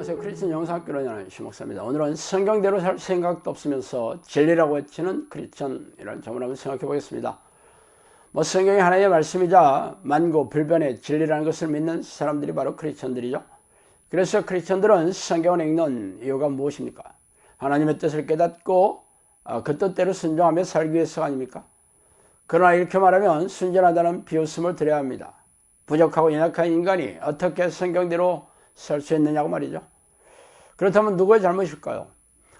크리스천 영상학교로는 시목사입니다. 오늘은 성경대로 살 생각도 없으면서 진리라고 외치는 크리스천이라는 점을 한번 생각해 보겠습니다. 뭐 성경이 하나님의 말씀이자 만고 불변의 진리라는 것을 믿는 사람들이 바로 크리스천들이죠. 그래서 크리스천들은 성경을 읽는 이유가 무엇입니까? 하나님의 뜻을 깨닫고 아, 그 뜻대로 순종하며 살기 위해서 아닙니까? 그러나 이렇게 말하면 순전하다는 비웃음을 드려야 합니다. 부족하고 연약한 인간이 어떻게 성경대로 살 수 있느냐고 말이죠. 그렇다면 누구의 잘못일까요?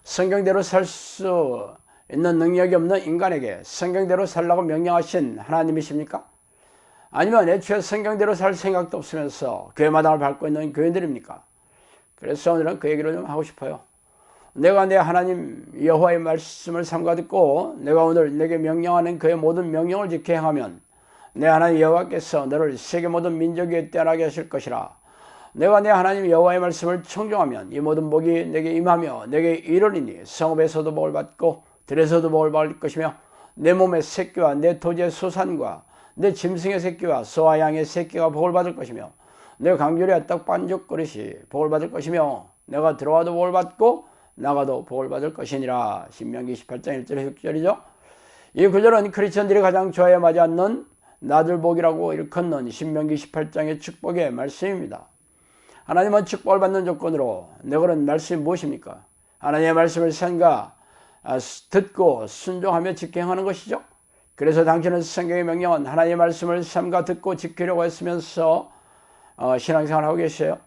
성경대로 살 수 있는 능력이 없는 인간에게 성경대로 살라고 명령하신 하나님이십니까? 아니면 애초에 성경대로 살 생각도 없으면서 교회 마당을 밟고 있는 교인들입니까? 그래서 오늘은 그 얘기를 좀 하고 싶어요. 내가 내 하나님 여호와의 말씀을 삼가 듣고 내가 오늘 내게 명령하는 그의 모든 명령을 지켜 행하면 내 하나님 여호와께서 너를 세계 모든 민족 위에 뛰어나게 하실 것이라. 내가 내 하나님 여호와의 말씀을 청종하면 이 모든 복이 내게 임하며 내게 이르리니 성읍에서도 복을 받고 들에서도 복을 받을 것이며 내 몸의 새끼와 내 토지의 소산과 내 짐승의 새끼와 소와 양의 새끼가 복을 받을 것이며 내 강조리와 떡 반죽 그릇이 복을 받을 것이며 내가 들어와도 복을 받고 나가도 복을 받을 것이니라. 신명기 18장 1절 6절이죠. 이 구절은 크리스천들이 가장 좋아해 맞지 않는 나들복이라고 일컫는 신명기 18장의 축복의 말씀입니다 하나님은 축복을 받는 조건으로 내거는 말씀이 무엇입니까? 하나님의 말씀을 생각, 아, 듣고 순종하며 직행하는 것이죠. 그래서 당신은 성경의 명령은 하나님의 말씀을 삼가 듣고 지키려고 했으면서 어, 신앙생활 하고 계세요.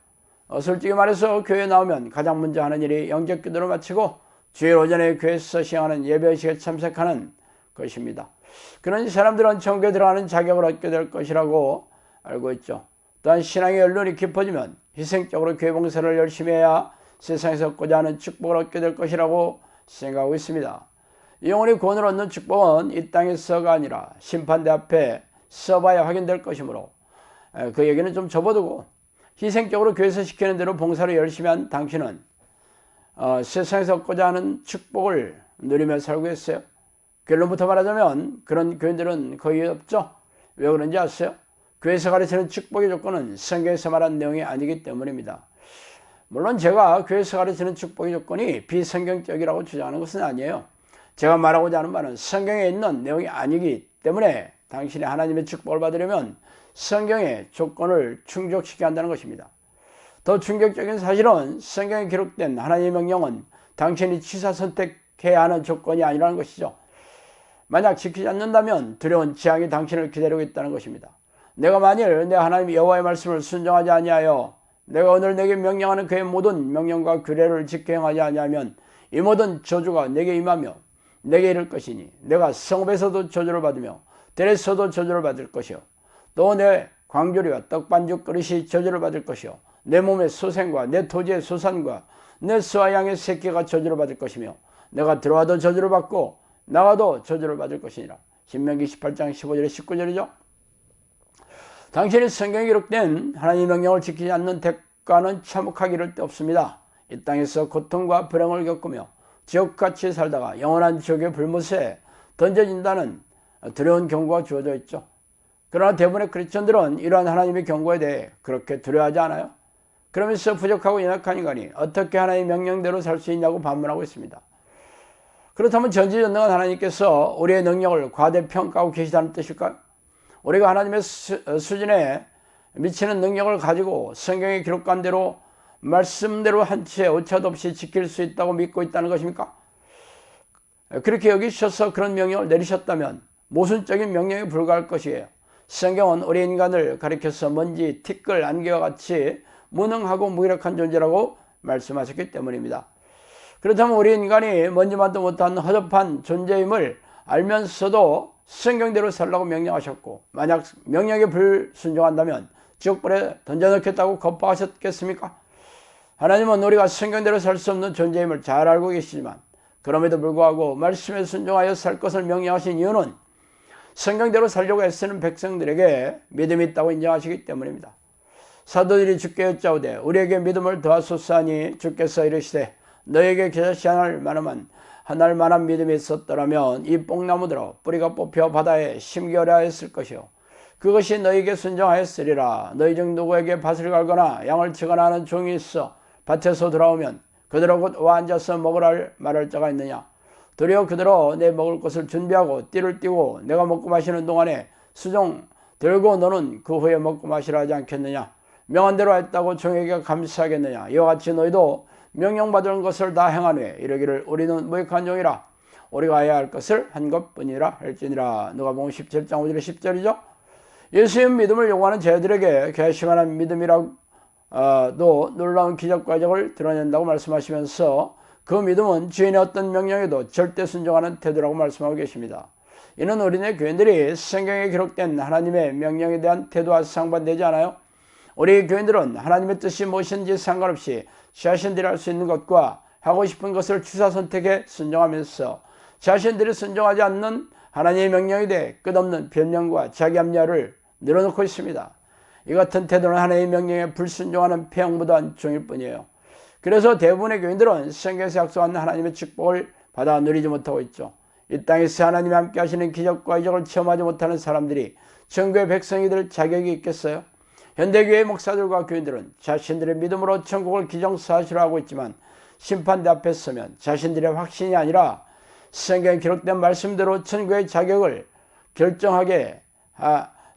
어, 솔직히 말해서 교회 나오면 가장 먼저 하는 일이 영적 기도를 마치고 주일 오전에 교회에서 시행하는 예배식에 참석하는 것입니다. 그런 사람들은 정교에 들어가는 자격을 얻게 될 것이라고 알고 있죠. 또한 신앙의 연륜이 깊어지면 희생적으로 교회 봉사를 열심히 해야 세상에서 얻고자 하는 축복을 얻게 될 것이라고 생각하고 있습니다. 영혼의 구원을 얻는 축복은 이 땅에서가 아니라 심판대 앞에 써봐야 확인될 것이므로 그 얘기는 좀 접어두고 희생적으로 교회에서 시키는 대로 봉사를 열심히 한 당신은 어, 세상에서 얻고자 하는 축복을 누리며 살고 있어요. 결론부터 말하자면 그런 교인들은 거의 없죠. 왜 그런지 아세요? 교회에서 가르치는 축복의 조건은 성경에서 말한 내용이 아니기 때문입니다. 물론 제가 교회에서 가르치는 축복의 조건이 비성경적이라고 주장하는 것은 아니에요. 제가 말하고자 하는 말은 성경에 있는 내용이 아니기 때문에 당신이 하나님의 축복을 받으려면 성경의 조건을 충족시켜야 한다는 것입니다. 더 충격적인 사실은 성경에 기록된 하나님의 명령은 당신이 취사 선택해야 하는 조건이 아니라는 것이죠. 만약 지키지 않는다면 두려운 재앙이 당신을 기다리고 있다는 것입니다. 내가 만일 내 하나님 여호와의 말씀을 순종하지 아니하여 내가 오늘 내게 명령하는 그의 모든 명령과 규례를 지켜 행하지 아니하면 이 모든 저주가 내게 임하며 내게 이를 것이니 내가 성읍에서도 저주를 받으며 들에서도 저주를 받을 것이요. 또 내 광조리와 떡반죽 그릇이 저주를 받을 것이요. 내 몸의 소생과 내 토지의 소산과 내 수와 양의 새끼가 저주를 받을 것이며 내가 들어와도 저주를 받고 나가도 저주를 받을 것이니라. 신명기 18장 15절에 19절이죠 당신이 성경에 기록된 하나님의 명령을 지키지 않는 대가는 참혹하기 이를 데 없습니다. 이 땅에서 고통과 불행을 겪으며 지옥같이 살다가 영원한 지옥의 불못에 던져진다는 두려운 경고가 주어져 있죠. 그러나 대부분의 크리스천들은 이러한 하나님의 경고에 대해 그렇게 두려워하지 않아요. 그러면서 부족하고 연약한 인간이 어떻게 하나님의 명령대로 살 수 있냐고 반문하고 있습니다. 그렇다면 전지전능한 하나님께서 우리의 능력을 과대평가하고 계시다는 뜻일까요? 우리가 하나님의 수, 준에 미치는 능력을 가지고 성경에 기록한 대로 말씀대로 한 채 오차도 없이 지킬 수 있다고 믿고 있다는 것입니까? 그렇게 여기셔서 그런 명령을 내리셨다면 모순적인 명령에 불과할 것이에요. 성경은 우리 인간을 가리켜서 먼지, 티끌, 안개와 같이 무능하고 무기력한 존재라고 말씀하셨기 때문입니다. 그렇다면 우리 인간이 먼지만도 못한 허접한 존재임을 알면서도 성경대로 살라고 명령하셨고 만약 명령에 불순종한다면 지옥불에 던져넣겠다고 겁박하셨겠습니까? 하나님은 우리가 성경대로 살 수 없는 존재임을 잘 알고 계시지만 그럼에도 불구하고 말씀에 순종하여 살 것을 명령하신 이유는 성경대로 살려고 애쓰는 백성들에게 믿음이 있다고 인정하시기 때문입니다. 사도들이 주께 여짜오되 우리에게 믿음을 더하소서 하니 주께서 이르시되 너에게 않을 만한 하날 만한 믿음이 있었더라면 이 뽕나무들어 뿌리가 뽑혀 바다에 심겨려 했을 것이요. 그것이 너에게 순종하였으리라. 너희 중 누구에게 밭을 갈거나 양을 치거나 하는 종이 있어 밭에서 돌아오면 그들하고 와 앉아서 먹으라 할 말할 자가 있느냐? 도리어 그들어 내 먹을 것을 준비하고 띠를 띠고 내가 먹고 마시는 동안에 수종 들고 너는 그 후에 먹고 마시라 하지 않겠느냐? 명한 대로 했다고 종에게 감사하겠느냐? 이와 같이 너희도 명령받은 것을 다 행하되 이르기를 우리는 무익한 종이라 우리가 해야 할 것을 한 것뿐이라 할지니라 누가복음 17장 5절 10절이죠 예수의 믿음을 요구하는 저희들에게 개심한 믿음이라도 놀라운 기적 과정을 드러낸다고 말씀하시면서 그 믿음은 주인의 어떤 명령에도 절대 순종하는 태도라고 말씀하고 계십니다. 이는 우리네 교인들이 성경에 기록된 하나님의 명령에 대한 태도와 상반되지 않아요? 우리 교인들은 하나님의 뜻이 무엇인지 상관없이 자신들이 할 수 있는 것과 하고 싶은 것을 주사 선택에 순종하면서 자신들이 순종하지 않는 하나님의 명령에 대해 끝없는 변명과 자기 합리화를 늘어놓고 있습니다. 이 같은 태도는 하나님의 명령에 불순종하는 폐영무도한 종일 뿐이에요. 그래서 대부분의 교인들은 성경에서 약속한 하나님의 축복을 받아 누리지 못하고 있죠. 이 땅에서 하나님이 함께 하시는 기적과 이적을 체험하지 못하는 사람들이 천국의 백성이 될 자격이 있겠어요? 현대교회 목사들과 교인들은 자신들의 믿음으로 천국을 기정사실화하고 있지만 심판대 앞에 서면 자신들의 확신이 아니라 성경에 기록된 말씀대로 천국의 자격을 결정하게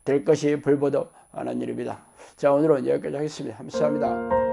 될 것이 불보듯 하는 일입니다. 자 오늘은 여기까지 하겠습니다. 감사합니다.